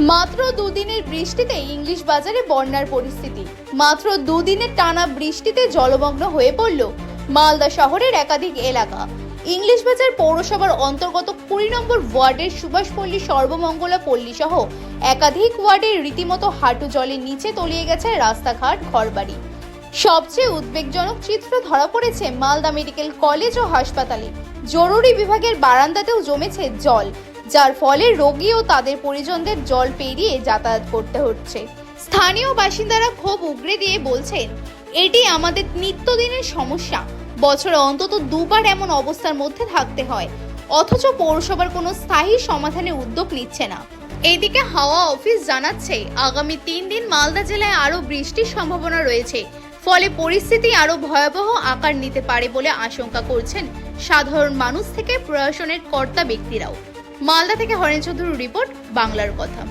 মাত্র দুদিনের বৃষ্টিতে ইংলিশ বাজারে বন্যার পরিস্থিতি। মাত্র দুদিনের টানা বৃষ্টিতে জলমগ্ন হয়ে পড়ল মালদা শহরের একাধিক এলাকা। ইংলিশ বাজার পৌরসভার অন্তর্গত কুড়ি নম্বর ওয়ার্ডের সুভাষপল্লী সর্বমঙ্গলা পল্লী সহ একাধিক ওয়ার্ডের রীতিমতো হাঁটু জলের নিচে তলিয়ে গেছে রাস্তাঘাট, ঘরবাড়ি। সবচেয়ে উদ্বেগজনক চিত্র ধরা পড়েছে মালদা মেডিকেল কলেজ ও হাসপাতালে। জরুরি বিভাগের বারান্দাতেও জমেছে জল। যার ফলে রোগী ও তাদের পরিজনদের জল পেরিয়ে যাতায়াত করতে হচ্ছে। স্থানীয় বাসিন্দারা ক্ষোভ উগরে দিয়ে বলছেন, এটি আমাদের নিত্যদিনের সমস্যা। বছরে অন্তত দুবার এমন অবস্থার মধ্যে থাকতে হয়। অথচ পৌরসভার কোনো স্থায়ী সমাধানের উদ্যোগ নিচ্ছে না। এইদিকে হাওয়া অফিস জানাচ্ছে, আগামী তিন দিন মালদা জেলায় আরও বৃষ্টির সম্ভাবনা রয়েছে। ফলে পরিস্থিতি আরও ভয়াবহ আকার নিতে পারে বলে আশঙ্কা করছেন সাধারণ মানুষ থেকে প্রশাসনের কর্তা ব্যক্তিরাও। মালদা থেকে হরেন চৌধুরীর রিপোর্ট বাংলার কথা।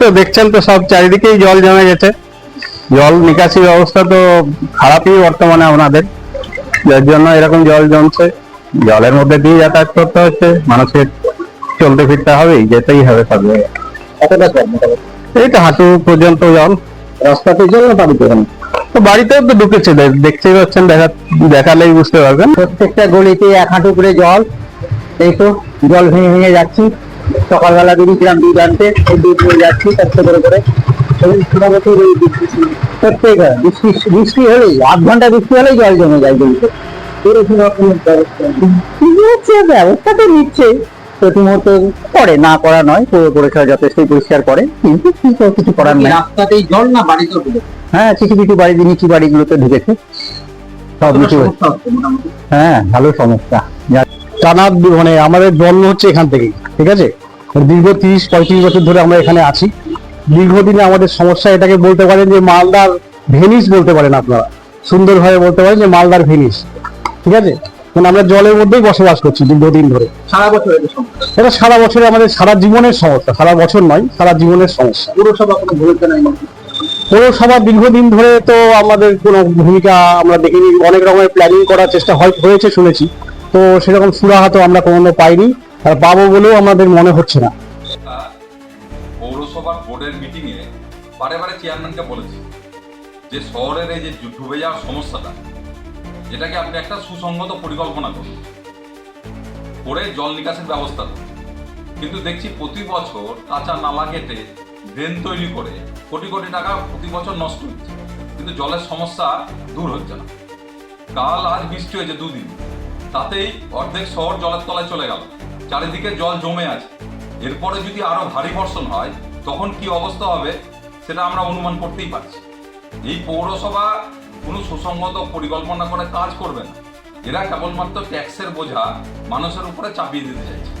তো দেখছেন তো সব চারিদিকেই জল জমে গেছে। জল নিকাশি ব্যবস্থা তো খারাপই বর্তমানে আপনাদের। যার জন্য এরকম জল জমছে। জলের মধ্যে দিয়ে যাতায়াত করতে হচ্ছে। মানুষের চলতে ফিরতে হবেই যেতেই হবে সব এই তো হাঁটু পর্যন্ত জল। রাস্তাতে জল না বাড়িতে জল? তো বাড়িতেও তো ঢুকেছে দেখতেই পাচ্ছেন দেখা দেখালেই বুঝতে পারবেন। প্রত্যেকটা গলিতে এক হাঁটু করে জল। এই তো জল ভেঙে ভেঙে যাচ্ছি। সকালবেলা বেরিয়েছিলাম দুধ আনতে দুধ নিয়ে যাচ্ছি কষ্ট করে করে। এই বৃষ্টি ছিল। প্রত্যেক বৃষ্টি বৃষ্টি হলেই আধ ঘণ্টা বৃষ্টি হলেই জল জমে যায় গলিতে এরকম রকমের ব্যবস্থা। ব্যবস্থা তো নিচ্ছে প্রতিমত করে না করা নয় পৌর যথেষ্টই পরিষ্কার করে কিন্তু কি কিছু করার নাই। রাস্তাতেই জল না বাড়িতে হ্যাঁ কিছু কিছু বাড়ি নিচু বাড়িগুলোতে ঢুকেছে। সব নিচু হ্যাঁ ভালো সমস্যা টানা মানে আমাদের জন্ম হচ্ছে এখান থেকেই ঠিক আছে? দীর্ঘ তিরিশ পঁয়ত্রিশ বছর ধরে আমরা এখানে আছি। দীর্ঘদিনে আমাদের সমস্যা এটাকে বলতে পারেন যে মালদার ভেনিস বলতে পারেন আপনারা। সুন্দরভাবে বলতে পারেন যে মালদার ভেনিস। ঠিক আছে? মানে আমরা জলের মধ্যেই বসবাস করছি দীর্ঘদিন ধরে। সারা বছর এটা সারা বছরে আমাদের সারা জীবনের সমস্যা সারা বছর নয় সারা জীবনের সমস্যা। পুরসভা কোনো ভূমিকা নাই পৌরসভা দীর্ঘদিন ধরে তো আমাদের কোনো ভূমিকা আমরা দেখিনি। অনেক রকমের প্ল্যানিং করার চেষ্টা হয় হয়েছে শুনেছি। তো সেরকম সুরাহা তো আমরা কোনো পাইনি। আর পাবো বলেও আমাদের মনে হচ্ছে না। পৌরসভার বোর্ডের মিটিংয়ে বারে বারে চেয়ারম্যানকে বলেছি যে শহরের এই যে ডুবে যাওয়ার সমস্যাটা, এটাকে আপনি একটা সুসংগত পরিকল্পনা করুন। করে জল নিকাশের ব্যবস্থা কিন্তু দেখছি প্রতি বছর কাঁচা নালা কেটে ড্রেন তৈরি করে কোটি কোটি টাকা প্রতি বছর নষ্ট হচ্ছে। কিন্তু জলের সমস্যা দূর হচ্ছে না। কাল আজ বৃষ্টি হয়েছে দুদিন। তাতেই অর্ধেক শহর জলের তলায় চলে গেল। চারিদিকে জল জমে আছে। এরপরে যদি আরও ভারী বর্ষণ হয়, তখন কি অবস্থা হবে সেটা আমরা অনুমান করতেই পারছি। এই পৌরসভা কোনো সুসংগত পরিকল্পনা করে কাজ করবে না। এরা কেবলমাত্র ট্যাক্সের বোঝা মানুষের উপরে চাপিয়ে দিতে চাইছে।